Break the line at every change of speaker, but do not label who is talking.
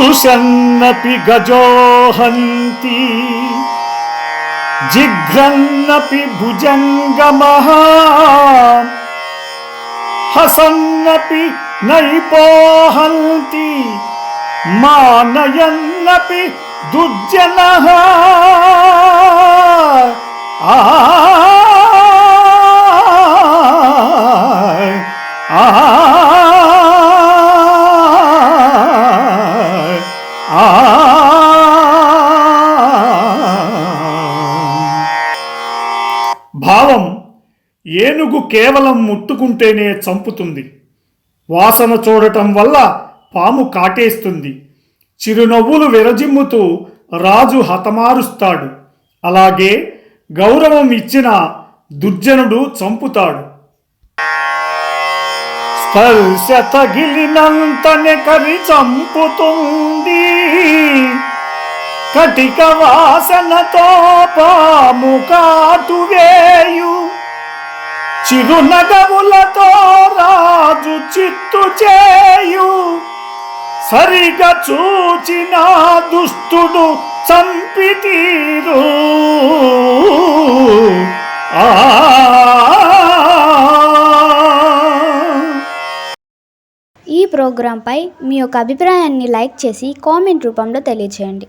स्पृशन्नपि गजो हन्ति जिघ्रन्नपि भुजङ्गमः हसन्नपि नैपोहन्ति। मानयन्नपि दुर्जनः। భావం ఏనుగు కేవలం ముట్టుకుంటేనే చంపుతుంది. వాసన చూడటం వల్ల పాము కాటేస్తుంది. చిరునవ్వులు విరజిమ్ముతూ రాజు హతమారుస్తాడు. అలాగే గౌరవం ఇచ్చిన దుర్జనుడు చంపుతాడు. స్పర్శ తగిలినంతనే కరి చంపుతుంది. కటిక వాసనతో పాము కాటు వేయు. చిరునగవులతో రాజు చిత్తు చేయు. సరిగా చూచిన దుష్టుడు చంపి తీరు. ఆ
ఈ ప్రోగ్రాంపై మీ యొక్క అభిప్రాయాన్ని లైక్ చేసి కామెంట్ రూపంలో తెలియచేయండి.